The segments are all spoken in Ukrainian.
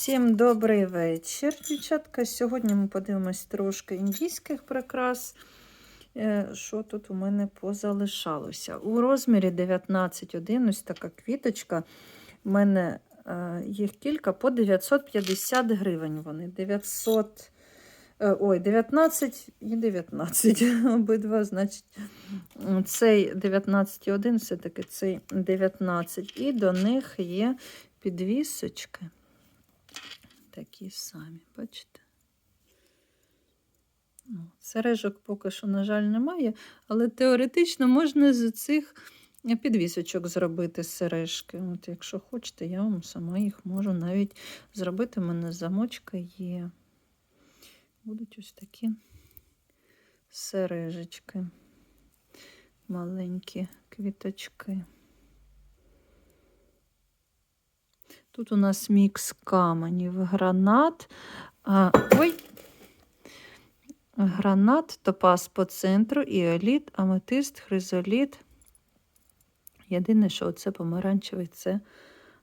Всім добрий вечір, дівчатка. Сьогодні ми подивимось трошки індійських прикрас. Е, Що тут у мене позалишалося? У розмірі 19,1 ось така квіточка. У мене е, їх кілька по 950 гривень. Вони 900, е, ой, 19 і 19. Обидва, значить, цей 19,1, все-таки цей 19. І до них є підвісочки. Такі самі, бачите? Ну, Сережок поки що, на жаль, немає, але теоретично можна з цих підвісочок зробити сережки. От Якщо хочете, я вам сама їх можу навіть зробити. У мене замочка є. Будуть ось такі сережечки, маленькі квіточки. Тут у нас мікс каменів, гранат. А, ой, гранат, топаз по центру, іоліт, аметист, хризоліт. Єдине, що оце помаранчевий, це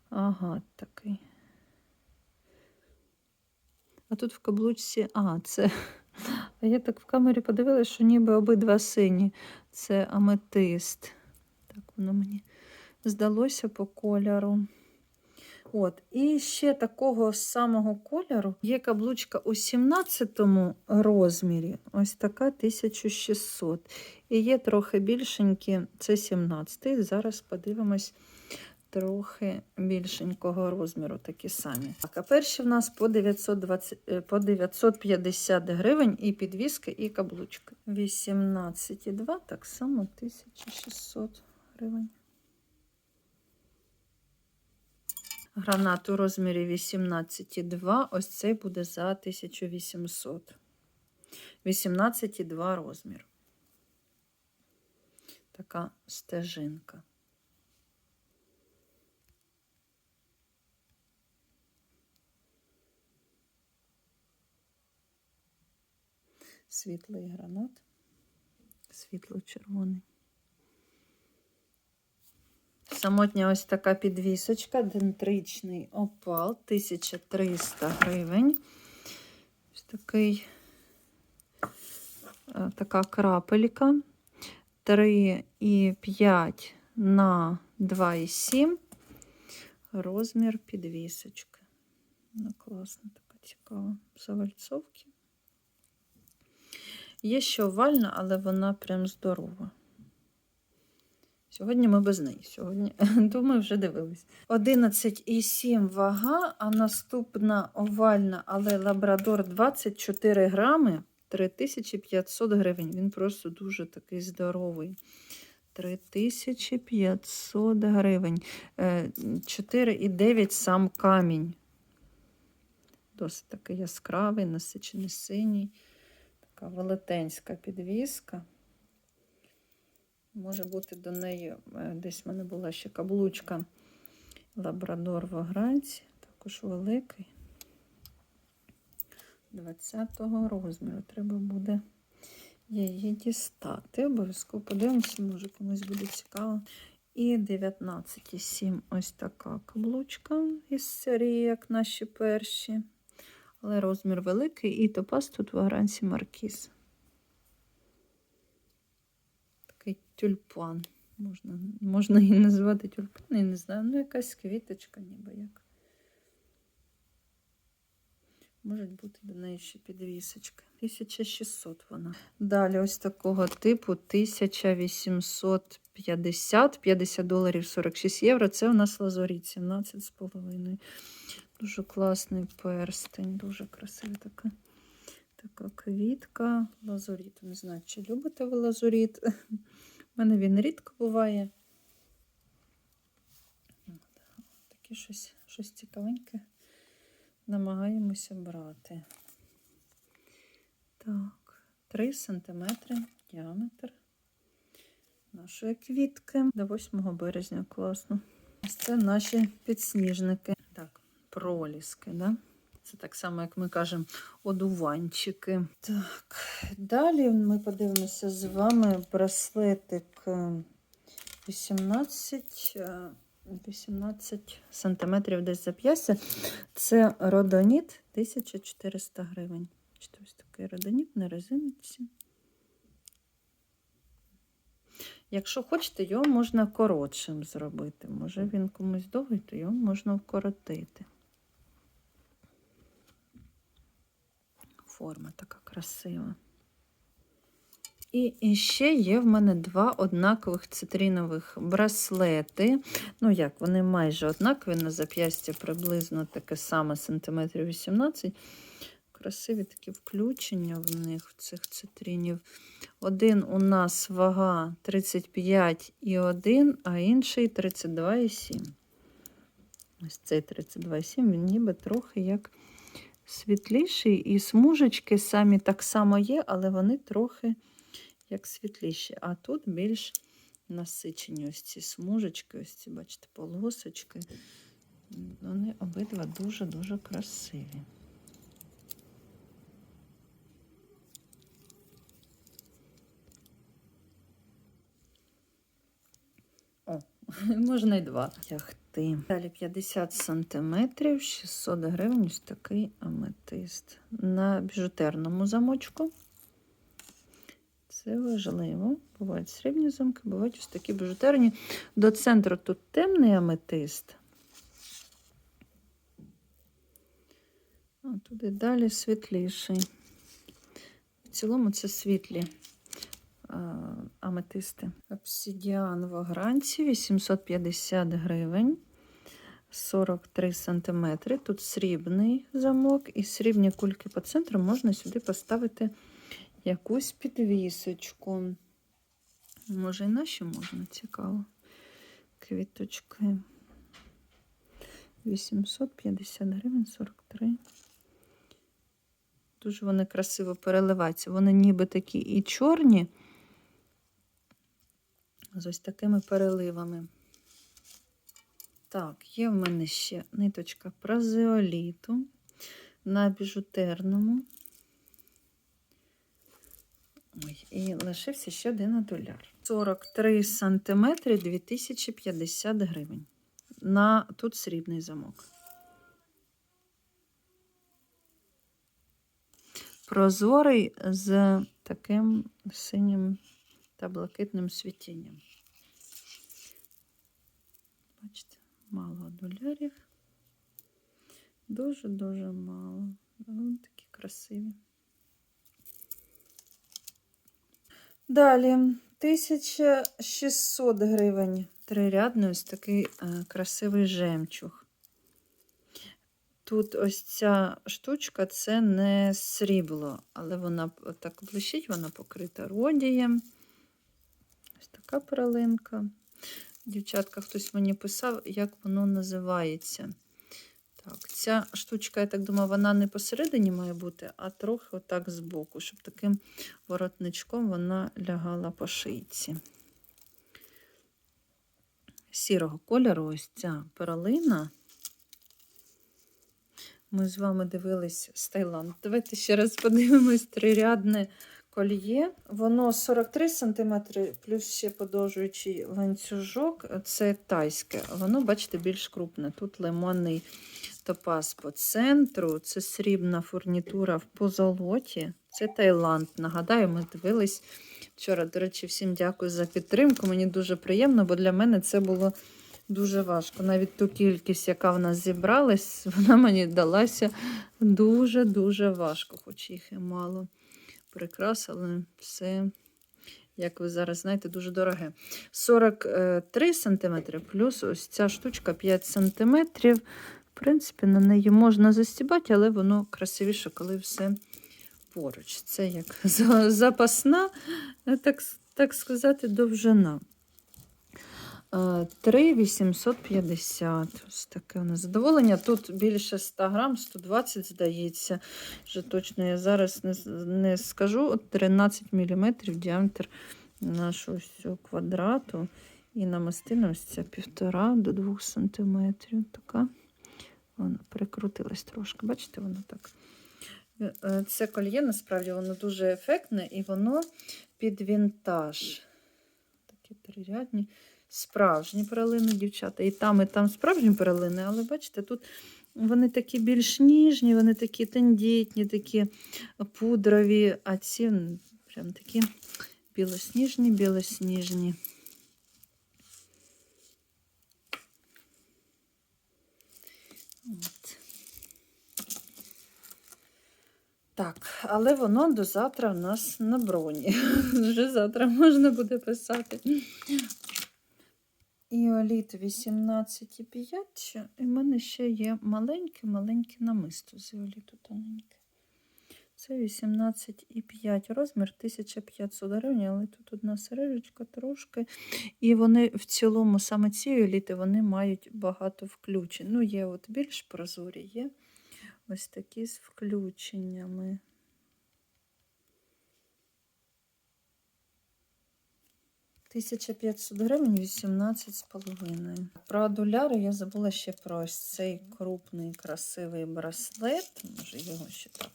агат такий. А тут в каблучці, а, це. А я так в камері подивилася, що ніби обидва сині. Це аметист. Так воно мені здалося по кольору. От, І ще такого самого кольору є каблучка у 17 розмірі, ось така 1600. І є трохи більшенькі, це 17 Зараз подивимось трохи більшенького розміру, такі самі. А перші в нас по 920, по 950 гривень і підвіски, і каблучки. 18,2, так само 1600 гривень. Гранат у розмірі 18,2. Ось цей буде за 1800. 18,2 розмір. Така стежинка. Світлий гранат, світло-червоний. Самотня ось така підвісочка, дентричний опал, 1300 гривень. Ось такий, е, така крапелька. 3,5 на 2,7. Розмір підвісочки. Ну, класна, така цікава. Завальцовки. Є ще овальна, але вона прям здорова. Сьогодні ми без неї. Сьогодні, думаю, вже дивились. 11,7 вага, а наступна овальна, але лабрадор 24 грами, 3500 гривень. Він просто дуже такий здоровий. 3500 гривень. 4,9 сам камінь. Досить такий яскравий, насичений синій. Така велетенська підвіска. Може бути до неї, е, десь в мене була ще каблучка Лабрадор в огранці, також великий. 20-го розміру. Треба буде її дістати. Обов'язково подивимося, може комусь буде цікаво. І 19,7 ось така каблучка із серії, як наші перші. Але розмір великий, і топаз тут в огранці маркіз. Такий тюльпан. Можна можна її назвати тюльпан, я не знаю. Ну, якась квіточка, ніби як. Можуть бути до неї ще підвісочки. 1600 вона. Далі ось такого типу 1850, 50 доларів 46 євро. Це у нас лазоріт 17,5. Дуже класний перстень, дуже красива така. Така квітка, лазуріт. Не знаю, чи любите ви лазуріт. У мене він рідко буває. Таке щось, щось цікавеньке. Намагаємося брати. Так, 3 см діаметр нашої квітки до 8 березня. Класно. Ось це наші підсніжники. Так, проліски, да? Це так само, як ми кажемо, одуванчики. Так, далі ми подивимося з вами браслетик 18 18 сантиметрів десь зап'ястя. Це родоніт 1400 гривень. Бачите, ось такий родоніт на резинці. Якщо хочете, його можна коротшим зробити. Може він комусь довгий, то його можна вкоротити. Форма така красива. І, ще є в мене два однакових цитрінових браслети. Ну як, вони майже однакові, на зап'ястя приблизно таке саме сантиметрів 18. Красиві такі включення в них, цих цитринів. Один у нас вага 35,1, а інший 32,7. Ось цей 32,7, він ніби трохи як світліший. І смужечки самі так само є, але вони трохи як світліші. А тут більш насичені ось ці смужечки, ось ці, бачите, полосочки. Вони обидва дуже-дуже красиві. О, можна й два тягти. Далі 50 сантиметрів, 600 гривень, ось такий аметист. На біжутерному замочку. Це важливо. Бувають срібні замки, бувають ось такі біжутерні. До центру тут темний аметист. А туди далі світліший. В цілому це світлі аметисти. Обсидіан в огранці 850 гривень. 43 сантиметри. Тут срібний замок і срібні кульки по центру можна сюди поставити якусь підвісочку. Може, і наші можна, цікаво. Квіточки. 850 гривень, 43. Дуже вони красиво переливаються. Вони ніби такі і чорні, з ось такими переливами. Так, є в мене ще ниточка празеоліту на біжутерному. Ой, і лишився ще один адуляр. 43 сантиметри 2050 гривень. На тут срібний замок. Прозорий з таким синім та блакитним світінням. Бачите, мало адулярів. Дуже-дуже мало. Вони такі красиві. Далі 1600 гривень. Трирядний ось такий е, красивий жемчуг. Тут ось ця штучка це не срібло, але вона так блищить, вона покрита родієм. Ось така перлинка. Дівчатка, хтось мені писав, як воно називається. Так, ця штучка, я так думаю, вона не посередині має бути, а трохи отак збоку, щоб таким воротничком вона лягала по шийці. Сірого кольору ось ця перлина. Ми з вами дивились з Таїланду. Давайте ще раз подивимось трирядне кольє. Воно 43 см, плюс ще подовжуючий ланцюжок. Це тайське. Воно, бачите, більш крупне. Тут лимонний топаз по центру. Це срібна фурнітура в позолоті. Це Таїланд. Нагадаю, ми дивились вчора. До речі, всім дякую за підтримку. Мені дуже приємно, бо для мене це було дуже важко. Навіть ту кількість, яка в нас зібралась, вона мені далася дуже-дуже важко, хоч їх і мало прикрас, але все, як ви зараз знаєте, дуже дороге. 43 см плюс ось ця штучка 5 см. В принципі, на неї можна застібати, але воно красивіше, коли все поруч. Це як запасна, так, так сказати, довжина. 3,850. Ось таке у нас задоволення. Тут більше 100 грам, 120, здається. Вже точно я зараз не, не скажу. 13 мм діаметр нашого квадрату. І намастина ось ця 1,5 до 2 см. Така. Вона прикрутилась трошки. Бачите, воно так. Це кольє, насправді, воно дуже ефектне і воно під вінтаж. Такі трирядні. Справжні перелини, дівчата. І там, і там справжні перелини, але бачите, тут вони такі більш ніжні, вони такі тендітні, такі пудрові, а ці прям такі білосніжні, білосніжні. От. Так, але воно до завтра в нас на броні. Вже завтра можна буде писати. Іоліт 18,5. І в мене ще є маленьке-маленьке намисто з іоліту тоненьке. Це 18,5 розмір 1500 гривень, але тут одна сережечка трошки. І вони в цілому, саме ці еліти, вони мають багато включень. Ну, є от більш прозорі, є ось такі з включеннями. Тисяча 500 гривень, 18 з половиною. Про адуляри я забула ще про ось цей крупний красивий браслет. Може його ще так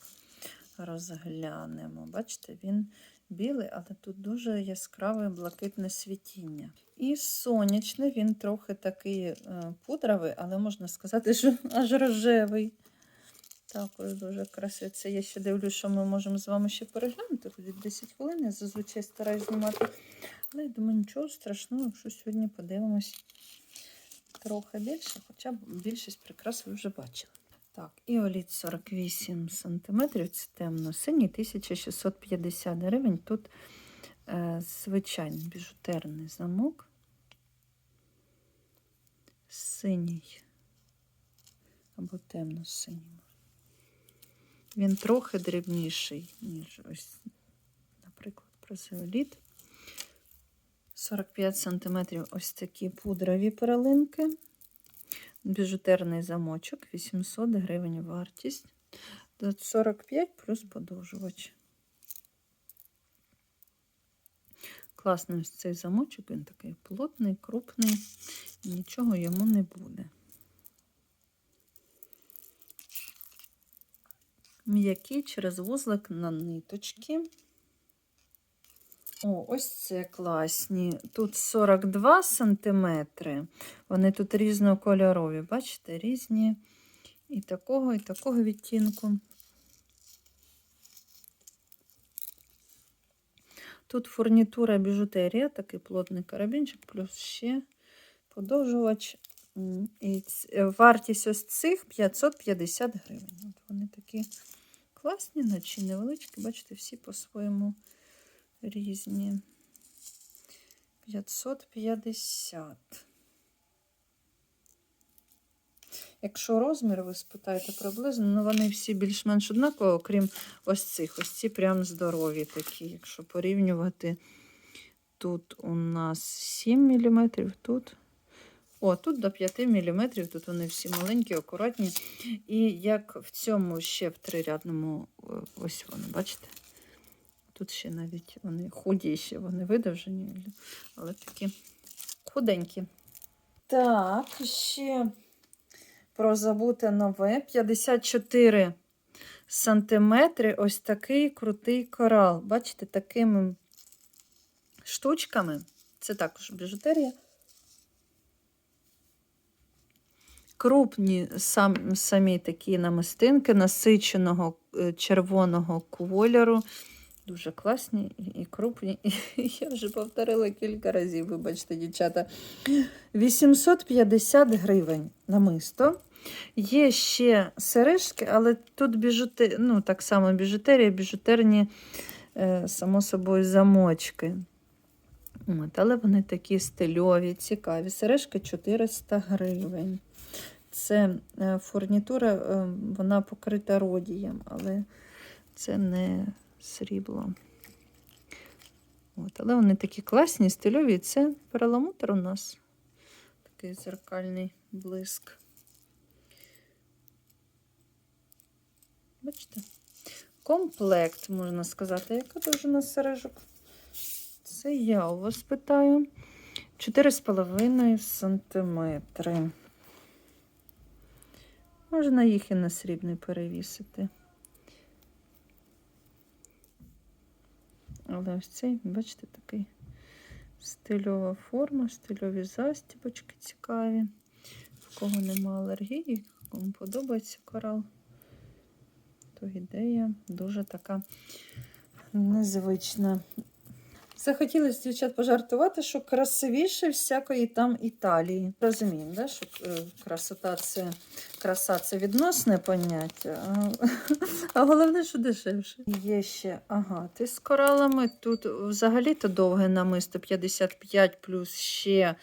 розглянемо. Бачите, він білий, але тут дуже яскраве блакитне світіння. І сонячний, він трохи такий е, пудровий, але можна сказати, що аж рожевий. Також дуже красивий. Це я ще дивлюсь, що ми можемо з вами ще переглянути. Ходить 10 хвилин, я зазвичай стараюсь знімати. Але я думаю, нічого страшного, якщо сьогодні подивимось трохи більше, хоча б більшість прикрас ви вже бачили. Так, іоліт 48 см, це темно-синій, 1650 гривень. Тут е, звичайний біжутерний замок. Синій або темно-синій. Він трохи дрібніший, ніж ось, наприклад, прозеоліт. 45 см ось такі пудрові перелинки. Біжутерний замочок, 800 гривень вартість. 45 плюс подовжувач. Класний ось цей замочок, він такий плотний, крупний, нічого йому не буде. М'який через вузлик на ниточки. О, ось це класні. Тут 42 сантиметри. Вони тут різнокольорові. Бачите, різні і такого, і такого відтінку. Тут фурнітура біжутерія, такий плотний карабінчик, плюс ще подовжувач. І е, вартість ось цих 550 гривень. От вони такі класні, наче невеличкі, бачите, всі по-своєму різні. 550. Якщо розмір, ви спитаєте приблизно, ну вони всі більш-менш однакові, окрім ось цих. Ось ці прям здорові такі. Якщо порівнювати, тут у нас 7 мм, тут. О, тут до 5 мм, тут вони всі маленькі, акуратні. І як в цьому ще в трирядному, е, ось вони, бачите? Тут ще навіть вони худі, ще вони видовжені, але такі худенькі. Так, ще про забуте нове. 54 сантиметри. Ось такий крутий корал. Бачите, такими штучками. Це також біжутерія. Крупні сам, самі такі намистинки насиченого е, червоного кольору. Дуже класні і- крупні. Я вже повторила кілька разів, вибачте, дівчата. 850 гривень намисто. Є ще сережки, але тут біжуте... ну, так само біжутерія, біжутерні, е, само собою, замочки. От, але вони такі стильові, цікаві. Сережка 400 гривень. Це е, фурнітура, е, вона покрита родієм, але це не срібло. От, але вони такі класні, стильові. Це перламутр у нас. Такий зеркальний блиск. Бачите? Комплект, можна сказати. Яка довжина сережок? Це я у вас питаю. 4,5 сантиметри. Можна їх і на срібний перевісити. Але ось цей, бачите, такий Стильова форма, стильові застібочки цікаві. В кого нема алергії, кому подобається корал, то ідея дуже така незвична. Захотілося дівчат пожартувати, що красивіше всякої там Італії. Розуміємо, да? що е, красота це краса це відносне поняття, а, а головне, що дешевше. Є ще агати з коралами. Тут взагалі-то довге намисто 55 плюс ще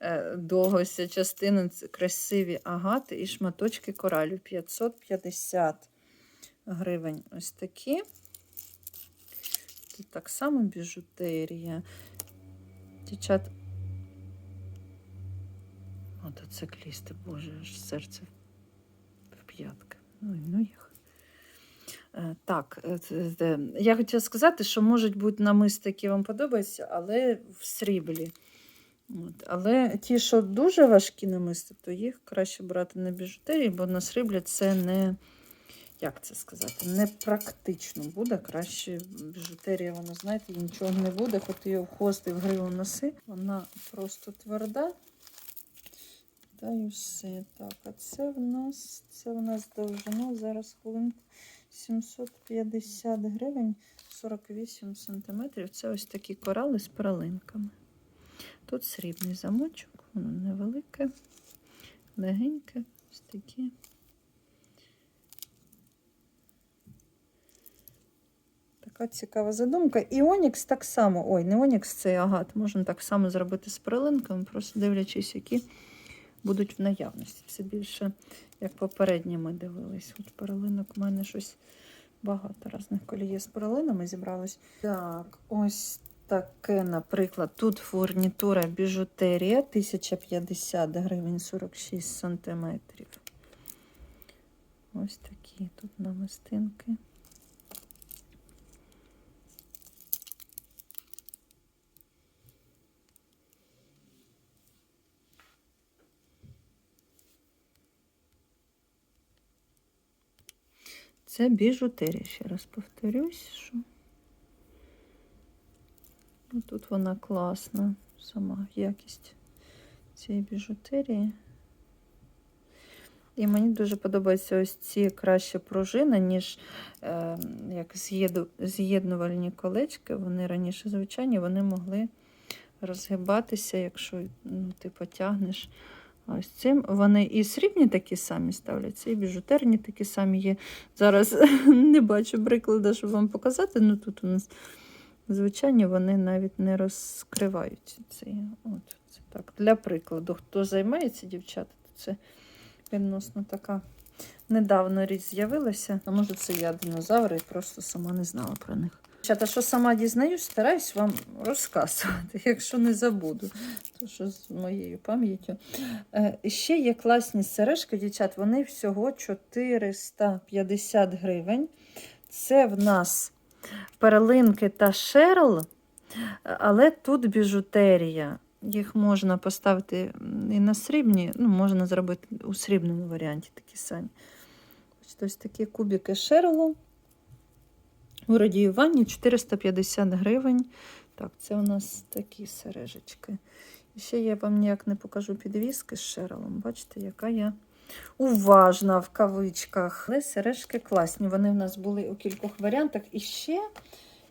е, довгося частина. Красиві агати і шматочки коралів 550 гривень. Ось такі. Тут так само біжутерія. Дівчат. Мотоциклісти, боже, аж серце в п'ятки. Ну, ну їх. Е, Так, е, я хотіла сказати, що можуть бути намисти, які вам подобаються, але в сріблі. От. Але ті, що дуже важкі намисти, то їх краще брати на біжутерії, бо на сріблі це не, як це сказати, не практично буде. Краще біжутерія, вона, знаєте, їй нічого не буде, хоч її в хвост і в гриву носи. Вона просто тверда. Та і все. Так, а це в нас, це в нас довжина, зараз хвилинку 750 гривень, 48 сантиметрів. Це ось такі корали з перелинками. Тут срібний замочок, воно невелике, легеньке, ось такі. Така цікава задумка. І Онікс так само. Ой, не Онікс, це агат. Можна так само зробити з перелинками, просто дивлячись, які будуть в наявності. Це більше, як попередні ми дивились. От перелинок у мене щось багато різних коліє з перелинами зібралось. Так, ось таке, наприклад, тут фурнітура біжутерія 1050 гривень 46 сантиметрів. Ось такі тут намистинки. Це біжутерія, ще раз повторюсь, що ну, тут вона класна, сама якість цієї біжутерії. І мені дуже подобаються ось ці краще пружини, ніж е, як з'єднувальні колечки. Вони раніше звичайні, вони могли розгибатися, якщо ну, ти потягнеш. Ось цим вони і срібні такі самі ставляться, і біжутерні такі самі є. Зараз не бачу прикладу, щоб вам показати. Ну тут у нас звичайні вони навіть не розкривають цей. От, це так. Для прикладу, хто займається дівчата, то це відносно така недавно річ з'явилася. А може це я динозаври і просто сама не знала про них. Дівчата, що сама дізнаюсь, стараюсь вам розказувати, якщо не забуду, то що з моєю пам'яттю. Е, Ще є класні сережки, дівчат, вони всього 450 гривень. Це в нас перлинки та шерл, але тут біжутерія. Їх можна поставити і на срібні, ну, можна зробити у срібному варіанті такі самі. Ось такі кубики шерлу. У радіюванні 450 гривень. Так, це у нас такі сережечки. І ще я вам ніяк не покажу підвіски з шерелом. Бачите, яка я уважна в кавичках. Але сережки класні. Вони в нас були у кількох варіантах. І ще,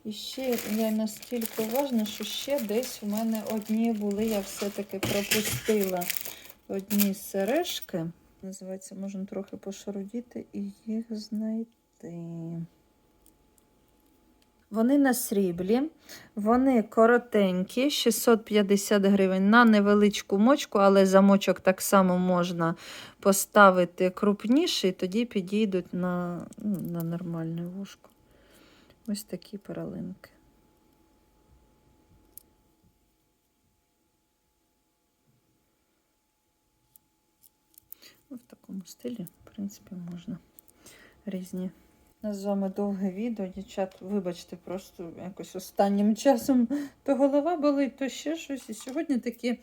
і ще я настільки уважна, що ще десь у мене одні були, я все-таки пропустила одні сережки. Називається, можна трохи пошарудіти і їх знайти. Вони на сріблі, вони коротенькі, 650 гривень на невеличку мочку, але замочок так само можна поставити крупніший, тоді підійдуть на, ну, на нормальне вушко. Ось такі перелинки. Ну, В такому стилі, в принципі, можна різні. У нас з вами довге відео, дівчат, вибачте, просто якось останнім часом то голова болить, то ще щось. І сьогодні такі,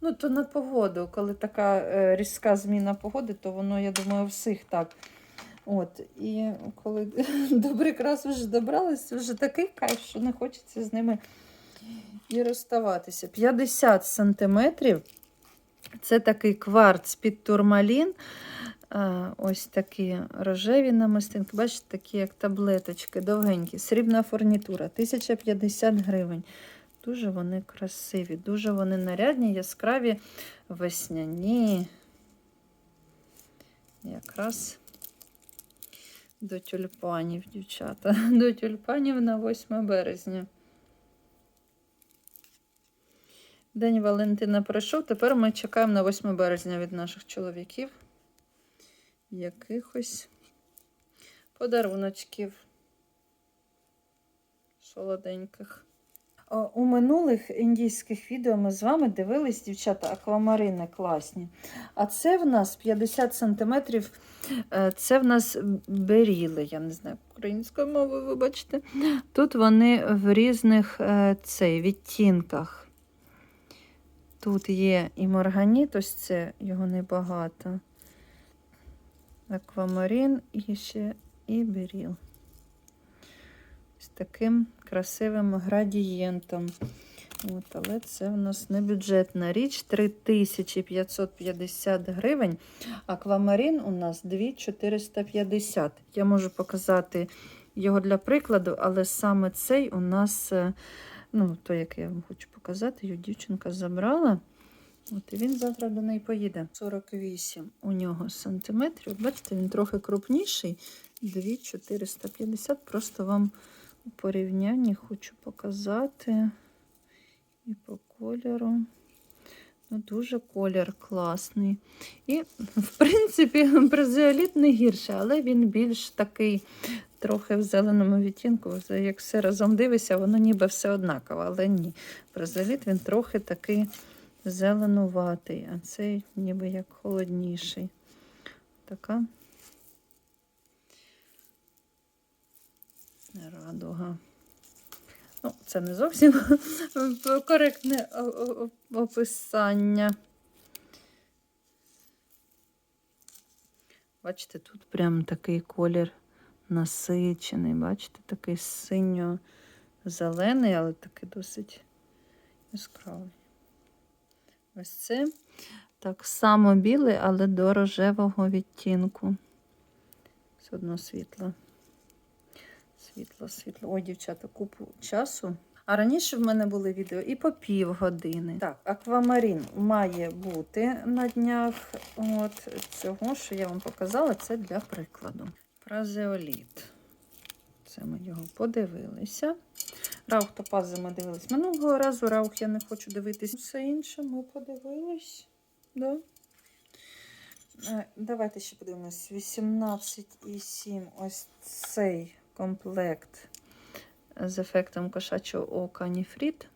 ну то на погоду, коли така е, різка зміна погоди, то воно, я думаю, у всіх так. От, і коли до прикрас вже добралися, вже такий кайф, що не хочеться з ними і розставатися. 50 сантиметрів. Це такий кварц під турмалін. Ось такі рожеві намистинки. Бачите, такі як таблеточки, довгенькі. Срібна фурнітура, 1050 гривень. Дуже вони красиві, дуже вони нарядні, яскраві, весняні. Якраз до тюльпанів, дівчата. До тюльпанів на 8 березня. День Валентина пройшов. Тепер ми чекаємо на 8 березня від наших чоловіків. Якихось подаруночків солоденьких. У минулих індійських відео ми з вами дивились, дівчата, аквамарини класні. А це в нас 50 см. Це в нас беріли, я не знаю українською мовою, вибачте. Тут вони в різних е, цей, відтінках. Тут є і марганіт, ось це його небагато. Аквамарин і ще і беріл. З таким красивим градієнтом. От, але це у нас не бюджетна річ. 3550 гривень. Аквамарин у нас 2450. Я можу показати його для прикладу, але саме цей у нас, е, ну, той, який я вам хочу показати, його дівчинка забрала. От, він завтра до неї поїде. 48 у нього сантиметрів. Бачите, він трохи крупніший. 2450. Просто вам у порівнянні хочу показати. І по кольору. Ну, Дуже колір класний. І, в принципі, бразеоліт не гірше, але він більш такий трохи в зеленому відтінку. Як все разом дивишся, воно ніби все однаково, але ні. Бразеоліт він трохи такий зеленуватий, а цей ніби як холодніший. Така радуга. Ну, це не зовсім коректне описання. Бачите, тут прям такий колір насичений, бачите, такий синьо-зелений, але такий досить яскравий. Ось це так само білий, але до рожевого відтінку. Все одно світло. Світло, світло. Ой, дівчата, купу часу. А раніше в мене були відео і по пів години. Так, аквамарин має бути на днях. От цього, що я вам показала, це для прикладу. Празеоліт. Це ми його подивилися. Раух топази ми дивились минулого разу. Раух я не хочу дивитись. Все інше ми подивились. Да? Е, Давайте ще подивимось. 18,7 ось цей комплект з ефектом кошачого ока Ніфріт.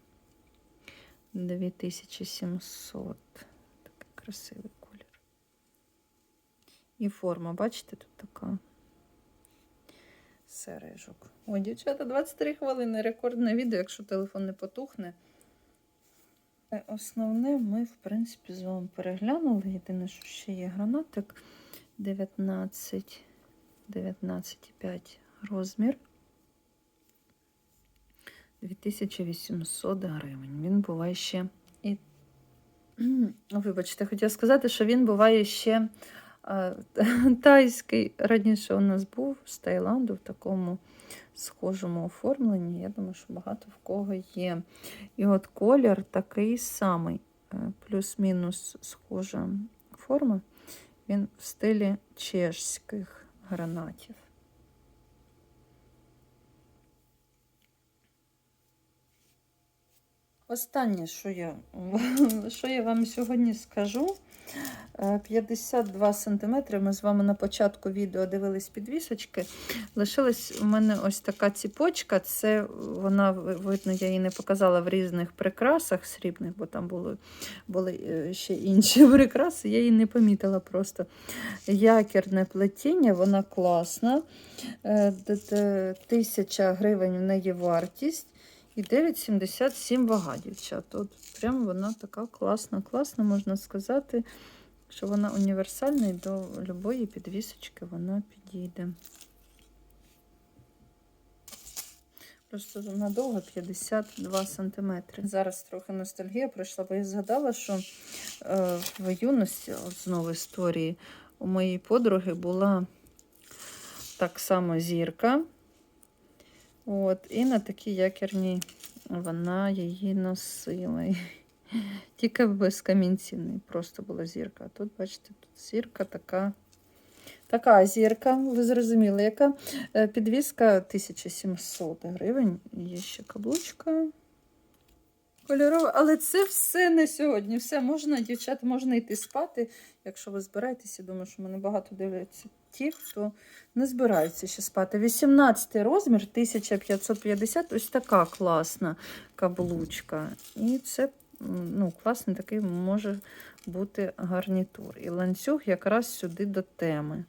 2700. Такий красивий колір. І форма, бачите, тут така сережок. О, дівчата, 23 хвилини. Рекордне відео, якщо телефон не потухне. Е, Основне ми, в принципі, з вами переглянули. Єдине, що ще є гранатик 19, 19,5 розмір. 2800 гривень. Він буває ще і. Вибачте, хотіла сказати, що він буває ще тайський. Раніше у нас був з Таїланду в такому схожому оформленні. Я думаю, що багато в кого є. І от колір такий самий, е, плюс-мінус схожа форма. Він в стилі чешських гранатів. Останнє, що я, що я вам сьогодні скажу, е, 52 см. Ми з вами на початку відео дивились підвісочки. Лишилась у мене ось така ціпочка. Це вона, видно, я її не показала в різних прикрасах срібних, бо там були, були е, ще інші прикраси. Я її не помітила просто. Якірне плетіння, вона класна. Е, д- д- Тисяча гривень в неї вартість. І 9,77 вага, дівчат. От прям вона така класна, класна, можна сказати, що вона універсальна і до любої підвісочки вона підійде. Просто надовго 52 см. Зараз трохи ностальгія пройшла, бо я згадала, що е, в юності, от знову історії, у моїй подруги була так само зірка. От, і на такій якірній вона її носила. Тільки без камінців просто була зірка. А тут, бачите, тут зірка така. Така зірка, ви зрозуміли, яка Е, підвіска 1700 гривень. Є ще каблучка. Кольорова, але це все на сьогодні. Все можна, дівчата, можна йти спати. Якщо ви збираєтеся, думаю, що мене багато дивляться ті, хто не збираються ще спати. 18 розмір, 1550, ось така класна каблучка. І це ну, класний такий може бути гарнітур. І ланцюг якраз сюди до теми.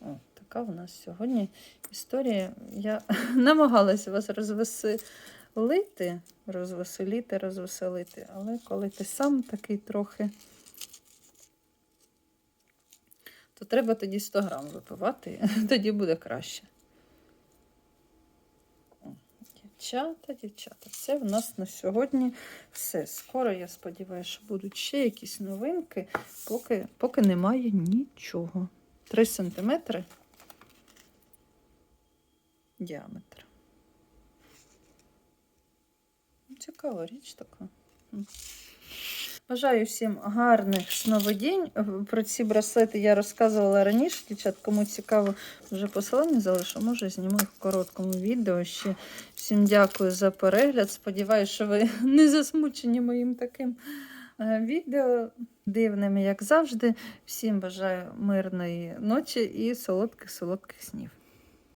О, така у нас сьогодні історія. Я намагалася вас розвеселити, розвеселіти, розвеселити, але коли ти сам такий трохи, то треба тоді 100 грам випивати, тоді буде краще. Дівчата, дівчата, це в нас на сьогодні все. Скоро, я сподіваюся, що будуть ще якісь новинки, поки, поки немає нічого. 3 сантиметри діаметр. Цікава річ така. Бажаю всім гарних сновидінь. Про ці браслети я розказувала раніше. Дівчат, кому цікаво, вже посилання залишу. Може, зніму їх в короткому відео. Ще всім дякую за перегляд. Сподіваюся, що ви не засмучені моїм таким е, відео дивним, як завжди. Всім бажаю мирної ночі і солодких-солодких снів.